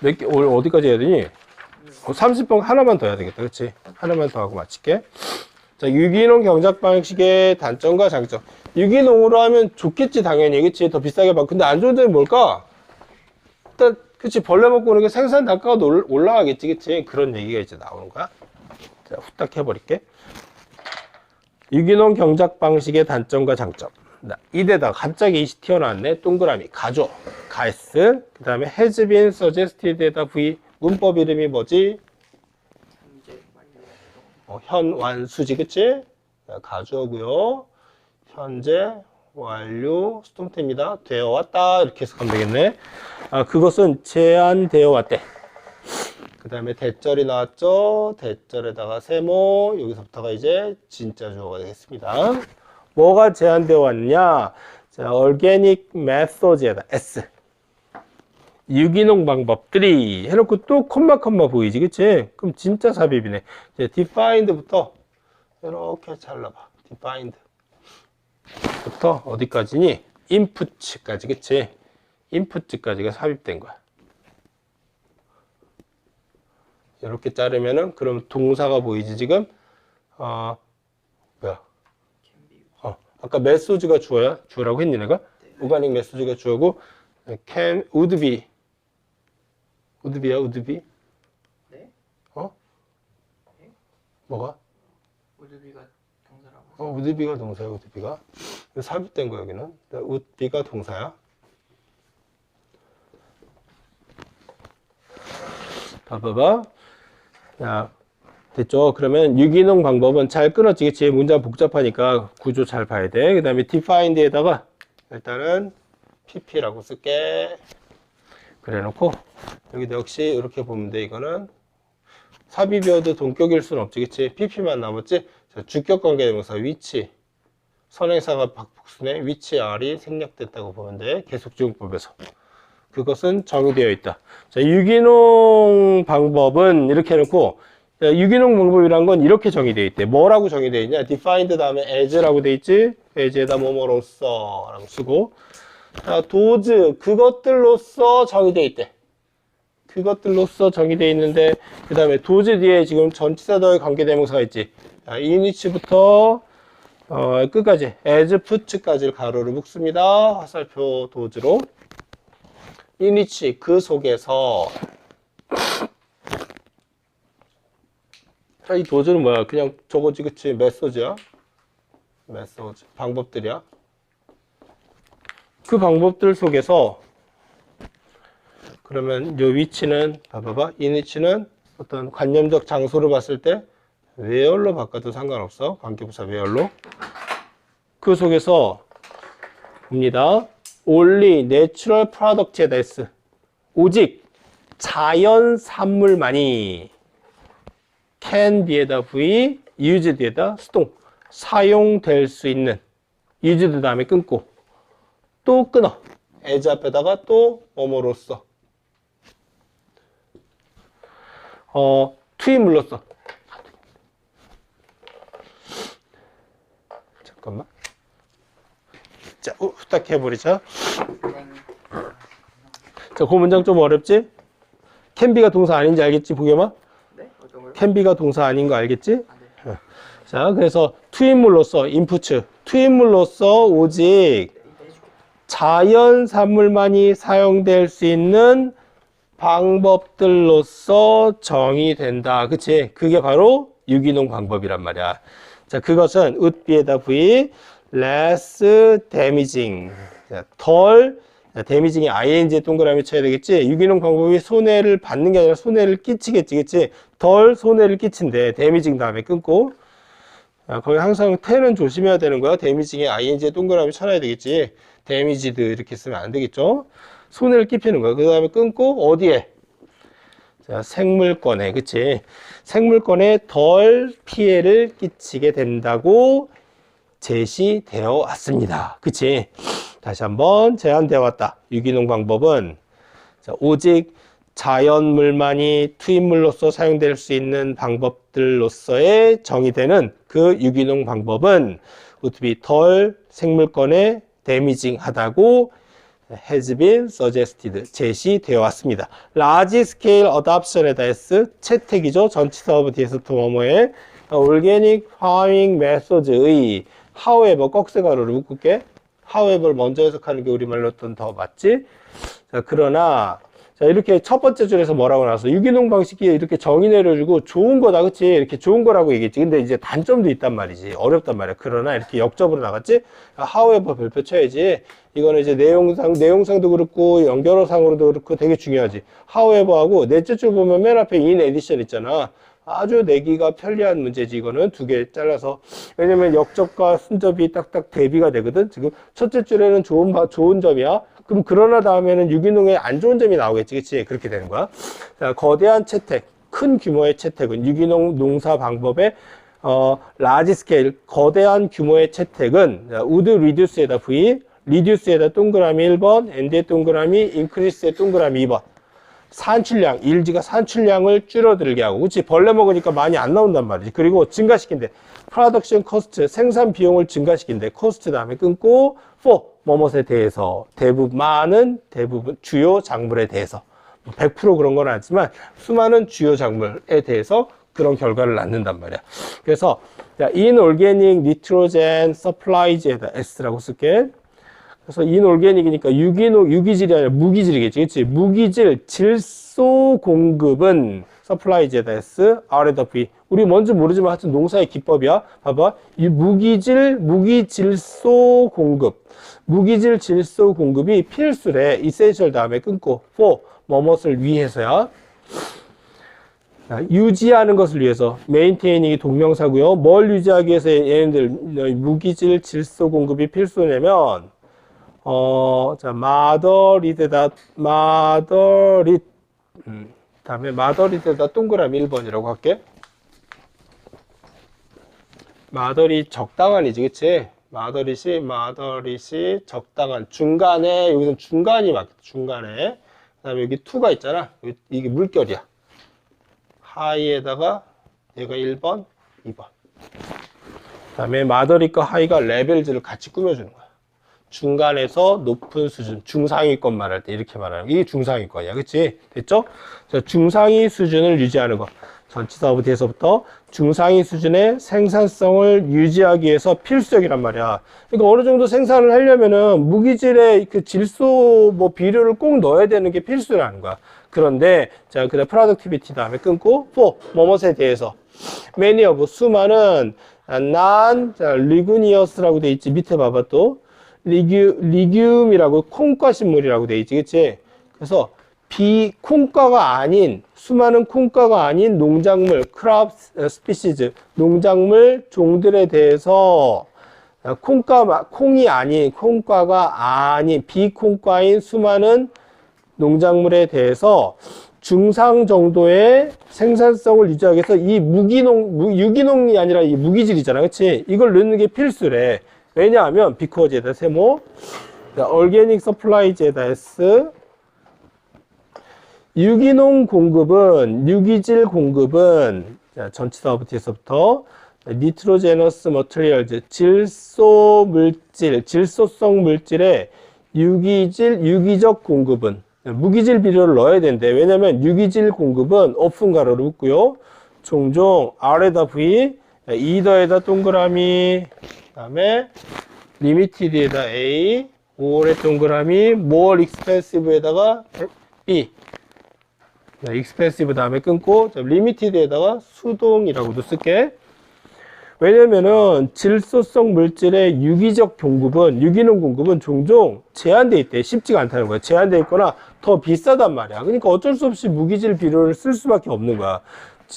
몇 개, 올 어디까지 해야 되니? 어, 30번 하나만 더 해야 되겠다. 그치? 하나만 더 하고 마칠게. 자, 유기농 경작 방식의 단점과 장점. 유기농으로 하면 좋겠지, 당연히. 그치? 더 비싸게 받고. 근데 안 좋은 점이 뭘까? 일단, 그치? 벌레 먹고 그러니까 생산 단가가 올- 올라가겠지, 그치? 그런 얘기가 이제 나오는 거야. 자, 후딱 해버릴게. 유기농 경작 방식의 단점과 장점. 나, 이데다 갑자기 이시 튀어나왔네. 동그라미. 가죠. 가스. 그 다음에 been suggested에다 v. 문법 이름이 뭐지? 어, 현완수지, 그치? 자, 가져오고요. 현재 완료 수동태입니다. 되어 왔다. 이렇게 해석하면 되겠네. 아, 그것은 제한되어 왔대. 그 다음에 대절이 나왔죠. 대절에다가 세모. 여기서부터가 이제 진짜 주어가 되겠습니다. 뭐가 제한되어 왔냐? 자, organic methods에다 S. 유기농 방법들이 해놓고 또 콤마 콤마 보이지, 그치? 그럼 진짜 삽입이네. 이제 defined부터 이렇게 잘라봐. defined. 부터 어디까지니? input까지, 그치? input까지가 삽입된 거야. 이렇게 자르면은 그럼 동사가 보이지 지금? 어 아까 메소지가 주어야 주어라고 했니 내가? 오가닉 메소지가 주어고 can would be would be야 would be 네? 어? 네? 뭐가? 우드비가 동사라고. 어 would be가 동사야 would be가 삽입된 거 여기는 would be가 동사야. 봐봐봐. 자, 됐죠? 그러면 유기농 방법은 잘 끊어지겠지. 문장 복잡하니까 구조 잘 봐야 돼. 그 다음에 defined에다가 일단은 pp라고 쓸게. 그래 놓고 여기도 역시 이렇게 보면 돼. 이거는 삽입이어도 동격일 수는 없지. 그치? pp만 남았지? 자, 주격 관계대명사 위치. 선행사가 박복순의 위치 R이 생략됐다고 보면 돼. 계속 지용법에서. 그것은 정의되어 있다. 자, 유기농 방법은 이렇게 해놓고 자, 유기농 방법이란 건 이렇게 정의되어 있대. 뭐라고 정의되어 있냐? defined 다음에 as라고 돼 있지? as에다 뭐뭐로써 라고 쓰고 자, 도즈 그것들로서 정의되어 있대. 그것들로서 정의되어 있는데 그 다음에 도즈 뒤에 지금 전치사 더의 관계대명사가 있지. 자, 이니치부터 어, 끝까지 as put까지를 가로로 묶습니다. 화살표 도즈로. 이니치 그 속에서 자, 이 도즈는 뭐야? 그냥 저거지, 그치? 메소지야? 메소지. 방법들이야? 그 방법들 속에서 그러면 요 위치는 봐봐봐. 이니치는 어떤 관념적 장소를 봤을 때 where로 바꿔도 상관없어. 관계부사 where로. 그 속에서 봅니다. only natural product에다 S. 오직 자연 산물만이 can be에다 V, used 뒤에다 수동 사용될 수 있는 used 다음에 끊고 또 끊어 as 앞에다가 또 뭐뭐로써 어 투입물로써 잠깐만 자 우, 후딱 해버리자 땡. 자, 그 문장 좀 어렵지? 캔비가 동사 아닌지 알겠지, 보겸아? 캔비가 동사 아닌 거 알겠지? 아, 네. 자, 그래서 투입물로서, 인푸츠, 투입물로서 오직. 자연 산물만이 사용될 수 있는 방법들로서 정의된다. 그치? 그게 바로 유기농 방법이란 말이야. 자, 그것은 would-be에다 v, less damaging. 자, damageing이 ing에 동그라미 쳐야 되겠지? 유기농 방법이 손해를 받는 게 아니라 손해를 끼치겠지, 그치? 덜 손해를 끼친대. damaging 다음에 끊고. 자, 거기 항상 태는 조심해야 되는 거야. 데미징에 ing에 동그라미 쳐놔야 되겠지. 데미지드 이렇게 쓰면 안 되겠죠. 손해를 끼치는 거야. 그 다음에 끊고 어디에? 자, 생물권에, 그치? 생물권에 덜 피해를 끼치게 된다고 제시되어 왔습니다. 그치? 다시 한번 제한되어 왔다. 유기농 방법은 자, 오직 자연물만이 투입물로서 사용될 수 있는 방법들로서의 정의되는 그 유기농 방법은 우투비 덜 생물권에 데미징 하다고 has been suggested 제시되어 왔습니다. large scale adoption에다 s 채택이죠. 전치사업 뒤에서부터 뭐뭐에 organic farming methods의 however 꺽쇠가루를 묶을게 however 먼저 해석하는 게 우리말로 좀더 맞지? 자, 그러나 자, 이렇게 첫 번째 줄에서 뭐라고 나왔어? 유기농 방식이 이렇게 정의 내려주고 좋은 거다, 그치? 이렇게 좋은 거라고 얘기했지. 근데 이제 단점도 있단 말이지. 어렵단 말이야. 그러나 이렇게 역접으로 나갔지? however 별표 쳐야지. 이거는 이제 내용상, 내용상도 그렇고, 연결어상으로도 그렇고 되게 중요하지. however하고 넷째 줄 보면 맨 앞에 in addition 있잖아. 아주 내기가 편리한 문제지 이거는. 두 개 잘라서. 왜냐면 역접과 순접이 딱딱 대비가 되거든. 지금 첫째 줄에는 좋은 바- 좋은 점이야. 그럼 그러나 다음에는 유기농의 안 좋은 점이 나오겠지. 그치? 그렇게 되는 거야. 자 거대한 채택 큰 규모의 채택은 유기농 농사 방법의 어 라지 스케일 거대한 규모의 채택은 자, 우드 리듀스에다 V 리듀스에다 동그라미 1번 엔드에 동그라미 인크리스에 동그라미 2번 산출량, 일지가 산출량을 줄어들게 하고, 그치? 벌레 먹으니까 많이 안 나온단 말이지. 그리고 증가시킨대. 프로덕션 코스트, 생산 비용을 증가시킨대. 코스트 다음에 끊고, for, 뭐뭇에 대해서. 대부분, 많은, 대부분, 주요 작물에 대해서. 100% 그런 건 아니지만, 수많은 주요 작물에 대해서 그런 결과를 낳는단 말이야. 그래서, 자, in organic nitrogen supplies에다 S라고 쓸게. 그래서 인올게닉이니까 유기농, 유기질이 아니라 무기질이겠지. 그치? 무기질 질소 공급은 서플라이즈에다 S, R에다. 우리 뭔지 모르지만 하여튼 농사의 기법이야. 봐봐. 이 무기질, 무기질소 공급. 무기질 질소 공급이 필수래. 이센셜 다음에 끊고 for, 뭐뭇을 위해서야. 자, 유지하는 것을 위해서 메인테이닝이 동명사고요. 뭘 유지하기 위해서 얘네들 무기질 질소 공급이 필수냐면 어, 자, 마더리드다, 마더리, 음, 다음에 마더리드다 동그라미 1번이라고 할게. 마더리 적당한이지, 그치? 마더리시, 마더리시, 적당한. 중간에, 여기서 중간이 맞겠다, 중간에. 그 다음에 여기 투가 있잖아. 여기- 이게 물결이야. 하이에다가 얘가 1번, 2번. 그 다음에 마더리과 하이가 레벨즈를 같이 꾸며주는 거야. 중간에서 높은 수준, 중상위권 말할 때 이렇게 말하는 거. 이게 중상위권이야. 그치? 됐죠? 자, 중상위 수준을 유지하는 거. 전치사부 뒤에서부터 중상위 수준의 생산성을 유지하기 위해서 필수적이란 말이야. 그러니까 어느 정도 생산을 하려면은 무기질의 그 질소 뭐 비료를 꼭 넣어야 되는 게 필수라는 거야. 그런데 자, 그다음 프로덕티비티 다음에 끊고 for 뭐뭇에 대해서 many 수많은 난 자, 리그니어스라고 돼 있지. 밑에 봐봐 또 리규, 리듐이라고 콩과 식물이라고 돼 있지, 그치? 그래서 비, 콩과가 아닌, 수많은 콩과가 아닌 농작물, 크랍 스피시즈, 농작물 종들에 대해서 아, 콩과, 마- 콩이 아닌, 콩과가 아닌, 비콩과인 수많은 농작물에 대해서 중상 정도의 생산성을 유지하기 위해서 이 무기농, 무- 유기농이 아니라 이 무기질이잖아. 그치? 이걸 넣는 게 필수래. 왜냐하면, 비커즈에다 세모, 얼게닉 서플라이즈에다 S, 유기농 공급은, 유기질 공급은, 자, 전치사부터에서부터 니트로제너스 머트리얼즈, 질소 물질, 질소성 물질의 유기질, 유기적 공급은 무기질 비료를 넣어야 되는데 왜냐면 유기질 공급은 오픈 가로로 묶고요. 종종 R에다 V, 이더에다 동그라미, 그 다음에 리미티드에다 A, 5월에 동그라미, more expensive에다가 B. 익스펜시브 다음에 끊고 리미티드에다가 수동이라고도 쓸게. 왜냐면은 질소성 물질의 유기적 공급은 유기농 공급은 종종 제한돼 있대 쉽지가 않다는 거야 제한돼 있거나 더 비싸단 말이야 그러니까 어쩔 수 없이 무기질 비료를 쓸 수밖에 없는 거야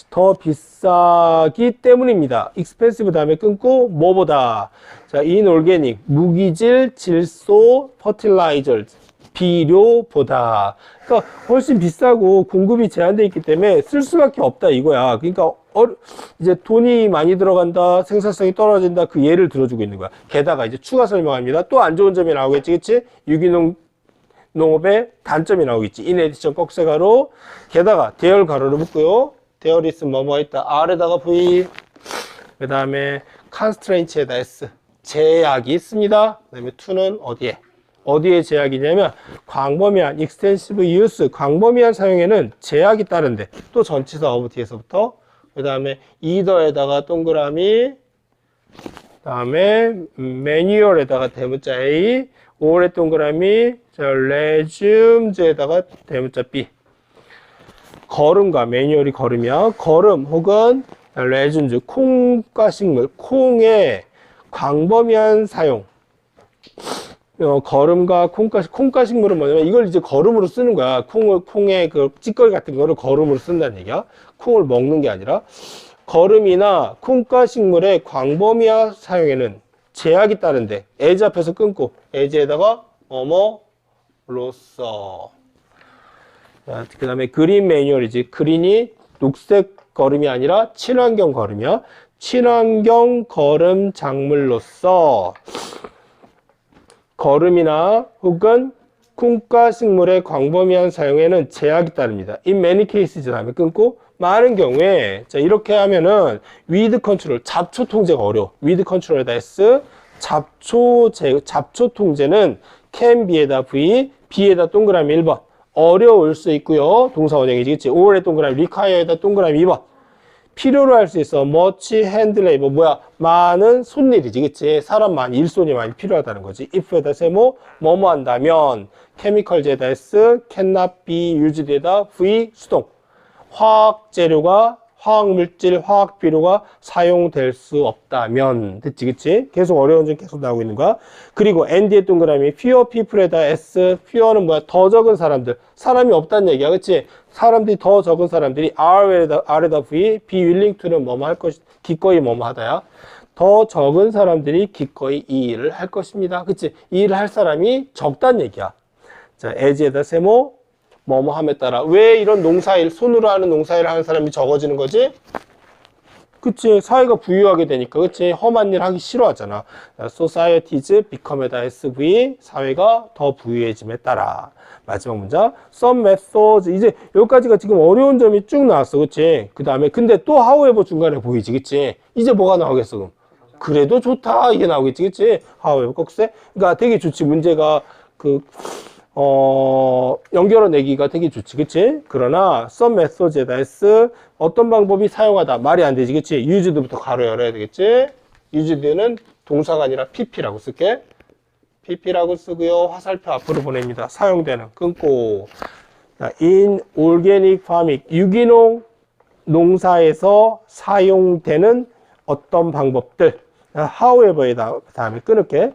더 비싸기 때문입니다. expensive 다음에 끊고 뭐보다. 자 inorganic 무기질 질소 fertilizer 비료보다. 그러니까 훨씬 비싸고 공급이 제한돼 있기 때문에 쓸 수밖에 없다 이거야. 그러니까 어, 이제 돈이 많이 들어간다 생산성이 떨어진다 그 예를 들어주고 있는 거야. 게다가 이제 추가 설명합니다. 또 안 좋은 점이 나오겠지 그치? 유기농 농업의 단점이 나오겠지. 인에디션 꺽쇠가로 게다가 대열 가로를 묶고요 있으면 뭐뭐 있다. R에다가 V. 그 다음에 컨스트레인츠에다 S. 제약이 있습니다. 그 다음에 2는 어디에? 어디에 제약이냐면 광범위한 extensive use 광범위한 사용에는 제약이 따른데 또 전치사 of 뒤에서부터. 그 다음에 either에다가 동그라미 다음에 매뉴얼에다가 대문자 A 올에 동그라미 자, resume에다가 대문자 B 걸음과 매뉴얼이 걸음이야 걸음 혹은 레준즈 콩과 식물 콩의 광범위한 사용 어, 걸음과 콩가, 콩가 식물은 뭐냐면 이걸 이제 걸음으로 쓰는 거야. 콩을, 콩의 그 찌꺼기 같은 거를 걸음으로 쓴다는 얘기야. 콩을 먹는 게 아니라. 걸음이나 콩가 식물의 광범위한 사용에는 제약이 따른데, 에즈 앞에서 끊고, 에즈에다가 어머로써. 그 다음에 그린 매뉴얼이지. 그린이 녹색 걸음이 아니라 친환경 걸음이야. 친환경 걸음 작물로서 걸음이나 혹은 콩가 식물의 광범위한 사용에는 제약이 따릅니다. In many cases 다음에 끊고 많은 경우에 자 이렇게 하면은 with control 잡초 통제가 어려워. with control에다 s 잡초 제, 잡초 통제는 can be에다 v b에다 동그라미 1번 어려울 수 있고요. 동사 원형이지? 5월에 동그라미 require에다 동그라미 2번 필요로 할 수 있어. much hand labor 뭐야? 많은 손일이지, 그치? 사람 많이 일손이 많이 필요하다는 거지. if에다 세모 뭐뭐 한다면 chemicals에다 s cannot be used에다 v 수동 화학 재료가 화학 물질, 화학 비료가 사용될 수 없다면 됐지, 그치? 계속 어려운 점 계속 나오고 있는 거야. 그리고 nd의 동그라미 fewer people에다 s fewer는 뭐야? 더 적은 사람들. 사람이 없다는 얘기야, 그치? 사람들이 더 적은 사람들이 R에다, R에다 V, be willing to는 뭐뭐 할 것, 기꺼이 뭐뭐 하다야. 더 적은 사람들이 기꺼이 이 일을 할 것입니다. 그치? 이 일을 할 사람이 적다는 얘기야. 자, as에다 세모, 뭐뭐 함에 따라. 왜 이런 농사일, 손으로 하는 농사일을 하는 사람이 적어지는 거지? 그치. 사회가 부유하게 되니까 그치. 험한 일 하기 싫어하잖아. Societies become에다 sv 사회가 더 부유해짐에 따라. 마지막 문장. Some methods. 이제 여기까지가 지금 어려운 점이 쭉 나왔어. 그치? 그 다음에 근데 또 however 중간에 보이지 그치? 이제 뭐가 나오겠어 그럼? 그래도 좋다. 이게 나오겠지 그치? however 꼭세 그러니까 되게 좋지. 문제가 그 어, 연결어 내기가 되게 좋지, 그치? 그러나, some methods에다 s 어떤 방법이 사용하다. 말이 안 되지, 그치? used부터 가로 열어야 되겠지? used는 동사가 아니라 pp라고 쓸게. pp라고 쓰고요. 화살표 앞으로 보냅니다. 사용되는, 끊고. 자, in organic farming, 유기농 농사에서 사용되는 어떤 방법들. 자, however에다 다음에 끊을게.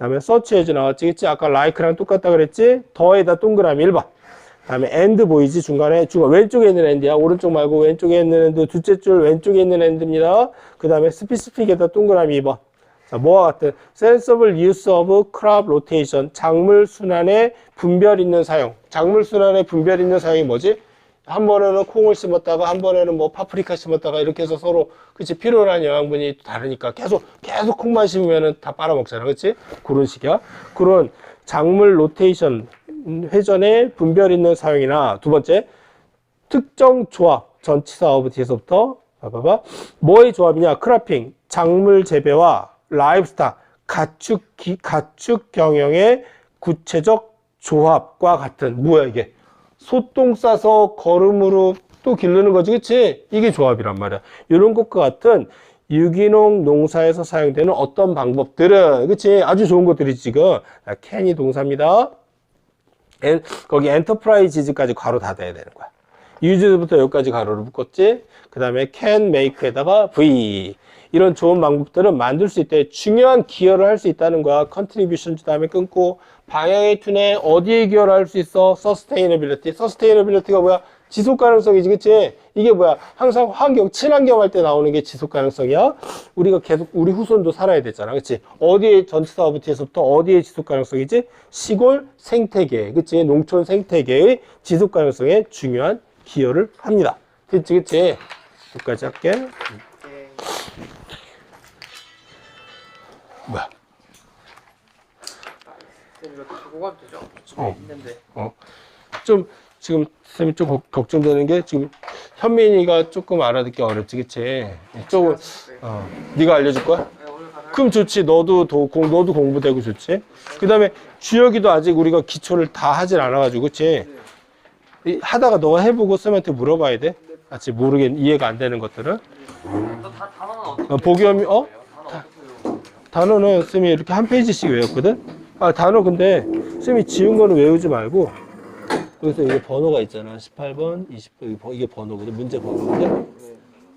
다음에 서치 해지 나왔지, 그치? 아까 like랑 똑같다 그랬지? 더에다 동그라미 1번. 다음에 and 보이지? 중간에, 중간, 왼쪽에 있는 and야. 오른쪽 말고 왼쪽에 있는 and, 둘째 줄 왼쪽에 있는 and입니다. 그 다음에 specific에다 동그라미 2번. 자, 뭐와 같은 sensible use of crop rotation. 작물 순환에 분별 있는 사용. 작물 순환에 분별 있는 사용이 뭐지? 한 번에는 콩을 심었다가 한 번에는 뭐 파프리카 심었다가 이렇게 해서 서로 그치 필요한 영양분이 다르니까 계속 계속 콩만 심으면은 다 빨아먹잖아. 그치? 그런 식이야. 그런 작물 로테이션 회전에 분별 있는 사용이나 두 번째 특정 조합 전치사 어브 뒤에서부터 봐봐봐. 뭐의 조합이냐? 크라핑 작물 재배와 라이브스타 가축 기, 가축 경영의 구체적 조합과 같은. 뭐야 이게 소똥 싸서 거름으로 또 기르는 거지, 그치? 이게 조합이란 말이야. 이런 것과 같은 유기농 농사에서 사용되는 어떤 방법들은, 그치? 아주 좋은 것들이 지금, 자, 캔이 동사입니다. 엔, 거기 엔터프라이즈까지 괄호 닫아야 되는 거야. 유즈부터 여기까지 가로를 묶었지. 그 다음에 can make에다가 v. 이런 좋은 방법들은 만들 수 있대. 중요한 기여를 할 수 있다는 거야. contribution 다음에 끊고 방향의 툰에 어디에 기여를 할 수 있어? sustainability. sustainability가 뭐야? 지속 가능성이지, 그치? 이게 뭐야? 항상 환경, 친환경 할 때 나오는 게 지속 가능성이야. 우리가 계속 우리 후손도 살아야 되잖아, 그치? 어디에 전치사 어부티에서부터 어디에 지속 가능성이지? 시골 생태계, 그치? 농촌 생태계의 지속 가능성에 중요한 기여를 합니다. 됐지, 그치? 여기까지 할게. 뭐야? 쌤 이거 두고 가도 되죠? 어. 있는데. 어. 좀 지금 쌤이 좀 걱- 걱정되는 게 지금 현민이가 조금 알아듣기 어렵지, 그치? 조금 네. 어. 네가 알려줄 거야? 네, 오늘 가서 그럼 좋지. 너도 도, 공, 너도 공부되고 좋지. 그 다음에 주혁이도 아직 우리가 기초를 다 하질 않아가지고, 그치? 이- 하다가 너가 해보고 쌤한테 물어봐야 돼. 같이 모르겠, 이해가 안 되는 것들은. 다 단어는 어떻게 어, 복염이, 어? 단어는 쌤이 이렇게 한 페이지씩 외웠거든? 아, 단어 근데 쌤이 지운 거는 외우지 말고, 여기서 이게 번호가 있잖아. 18번, 20번, 이게 번호거든. 문제 번호거든.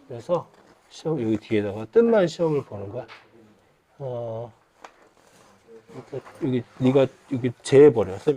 그래서 시험, 여기 뒤에다가 뜻만 시험을 보는 거야. 어, 여기 네가 여기 재해버려. 쌤